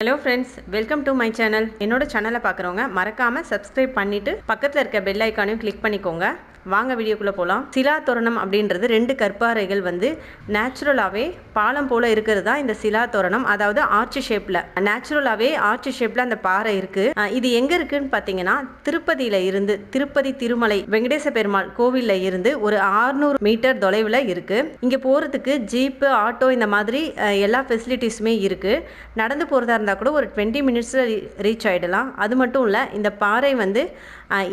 Hello friends welcome to my channel என்னோட சேனலை பார்க்குறவங்க மறக்காமல் சப்ஸ்கிரைப் பண்ணிவிட்டு பக்கத்தில் இருக்க பெல் ஐக்கானையும் கிளிக் பண்ணிக்கோங்க. வாங்க வீடியோக்குள்ளே போகலாம் சிலா தோரணம் அப்படின்றது ரெண்டு கற்பாறைகள் வந்து நேச்சுரலாகவே பாலம் போல் இருக்கிறது தான் இந்த சிலா தோரணம்? அதாவது ஆர்ச்சி ஷேப்பில் நேச்சுரலாகவே ஆர்ச்சி ஷேப்பில் அந்த பாறை இருக்குது இது எங்கே இருக்குதுன்னு பார்த்தீங்கன்னா திருப்பதியில் இருந்து திருப்பதி திருமலை வெங்கடேச பெருமாள் கோவிலில் இருந்து ஒரு 600 மீட்டர் தொலைவில் இருக்குது இங்கே போகிறதுக்கு ஜீப்பு ஆட்டோ இந்த மாதிரி எல்லா ஃபெசிலிட்டிஸுமே இருக்குது நடந்து போகிறதா இருந்தால் கூட ஒரு டுவெண்ட்டி மினிட்ஸில் ரீச் ஆகிடலாம் அது மட்டும் இல்லை இந்த பாறை வந்து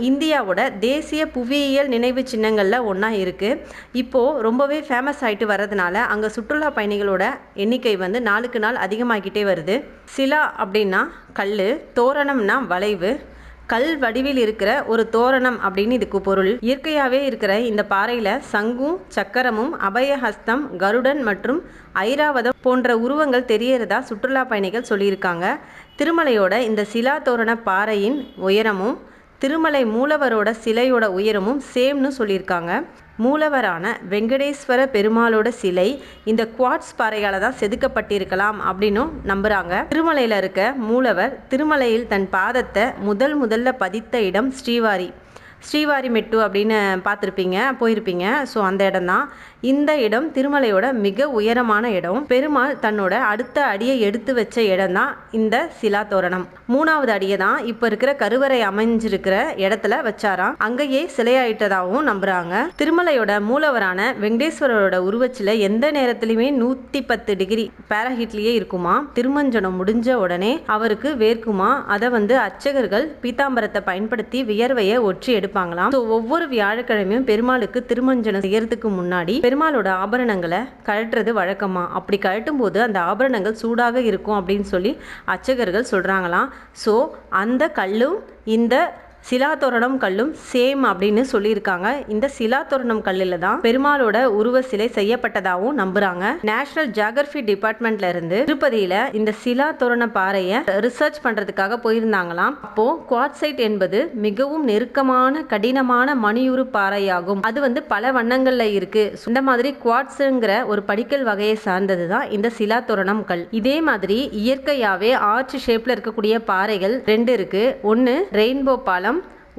இந்தியாவோட தேசிய புவியியல் நினைவு சின்னங்களில் ஒன்றா இருக்குது இப்போது ரொம்பவே ஃபேமஸ் ஆகிட்டு வர்றதுனால அங்கே சுற்றுலா பயணிகளோட எண்ணிக்கை வந்து நாளுக்கு நாள் அதிகமாகிட்டே வருது. சிலா அப்படின்னா கல் தோரணம்னா வளைவு கல் வடிவில் இருக்கிற ஒரு தோரணம் அப்படின்னு இதுக்கு பொருள். இயற்கையாகவே இருக்கிற இந்த பாறையில் சங்கும் சக்கரமும் அபயஹஸ்தம் கருடன் மற்றும் ஐராவதம் போன்ற உருவங்கள் தெரியறதா சுற்றுலா பயணிகள் சொல்லியிருக்காங்க. திருமலையோட இந்த சிலா தோரண பாறையின் உயரமும் திருமலை மூலவரோட சிலையோட உயரமும் சேம்னு சொல்லியிருக்காங்க. மூலவரான வெங்கடேஸ்வர பெருமாளோட சிலை இந்த குவாட்ஸ் பாறையால் தான் செதுக்கப்பட்டிருக்கலாம் அப்படின்னும் நம்புகிறாங்க திருமலையில் இருக்க மூலவர் திருமலையில் தன் பாதத்தை முதல் முதல்ல பதித்த இடம் ஸ்ரீவாரி. ஸ்ரீவாரிமெட்டு அப்படின்னு பார்த்துருப்பீங்க போயிருப்பீங்க. ஸோ அந்த இடம் தான் இந்த இடம் திருமலையோட மிக உயரமான இடம். பெருமாள் தன்னோட அடுத்த அடியை எடுத்து வச்ச இடம் தான் இந்த சிலா தோரணம் மூணாவது அடியை தான் இப்போ இருக்கிற கருவறை அமைஞ்சிருக்கிற இடத்துல வச்சாராம். அங்கேயே சிலையாயிட்டதாகவும் நம்புறாங்க. திருமலையோட மூலவரான வெங்கடேஸ்வரரோட உருவச்சில எந்த நேரத்திலுமே நூற்றி பத்து டிகிரி பேரஹிட்லேயே இருக்குமா? திருமஞ்சனம் முடிஞ்ச உடனே அவருக்கு வேர்க்குமா? அதை வந்து அர்ச்சகர்கள் பீதாம்பரத்தை பயன்படுத்தி வியர்வையை ஒற்றி எடுப்பாங்களாம் ஸோ ஒவ்வொரு வியாழக்கிழமையும் பெருமாளுக்கு திருமஞ்சனம் செய்யறதுக்கு முன்னாடி பெருமாளோட ஆபரணங்களை கழட்டுறது வழக்கமா? அப்படி கழட்டும் போது அந்த ஆபரணங்கள் சூடாக இருக்கும் அப்படின்னு சொல்லி அர்ச்சகர்கள் சொல்றாங்களாம். ஸோ அந்த கல்லும் இந்த சிலாத்தோரணம் கல்லும் சேம் அப்படின்னு சொல்லியிருக்காங்க. இந்த சிலாத்தோரணம் கல்லில் தான் பெருமாளோட உருவ சிலை செய்யப்பட்டதாகவும் நம்புறாங்க. நேஷனல் ஜியாகிரபி டிபார்ட்மெண்ட்ல இருந்து திருப்பதியில இந்த சிலாத்தோரண பாறையை ரிசர்ச் பண்றதுக்காக போயிருந்தாங்களாம். அப்போ குவாட்சைட் என்பது மிகவும் நெருக்கமான கடினமான மணியுரு பாறையாகும். அது வந்து பல வண்ணங்கள்ல இருக்கு. இந்த மாதிரி குவாட்ஸுங்கிற ஒரு படிக்கல் வகையை சார்ந்தது தான் இந்த சிலாத்தோரணம் கல். இதே மாதிரி இயற்கையாவே ஆர்ச் ஷேப்ல இருக்கக்கூடிய பாறைகள் ரெண்டு இருக்கு. ஒன்னு ரெயின்போ பாலம்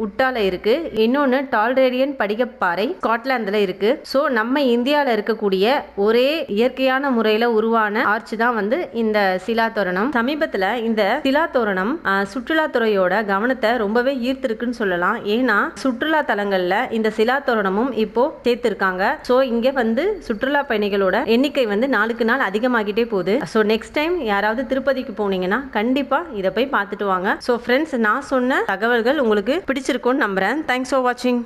உட்டால இருக்கு. இன்னொன்று டால்ரேடியன் படிகப்பாறை ஸ்காட்லாந்தில் இருக்கு. ஸோ நம்ம இந்தியாவில் இருக்கக்கூடிய ஒரே இயற்கையான முறையில் உருவான ஆர்ச் தான் வந்து இந்த சிலா தோரணம் சமீபத்தில் இந்த சிலா தோரணம் சுற்றுலாத்துறையோட கவனத்தை ரொம்பவே ஈர்த்திருக்குன்னு சொல்லலாம். ஏன்னா சுற்றுலா தலங்களில் இந்த சிலா தோரணமும் இப்போ சேர்த்திருக்காங்க. ஸோ இங்கே வந்து சுற்றுலா பயணிகளோட எண்ணிக்கை வந்து நாளுக்கு நாள் அதிகமாகிட்டே போகுது. ஸோ நெக்ஸ்ட் டைம் யாராவது திருப்பதிக்கு போனீங்கன்னா கண்டிப்பாக இதை போய் பார்த்துட்டு வாங்க. ஸோ ஃப்ரெண்ட்ஸ் நான் சொன்ன தகவல்கள் உங்களுக்கு பிடிச்சிருக்கும்னு நம்புகிறேன் தேங்க்ஸ் ஃபார் வாட்சிங்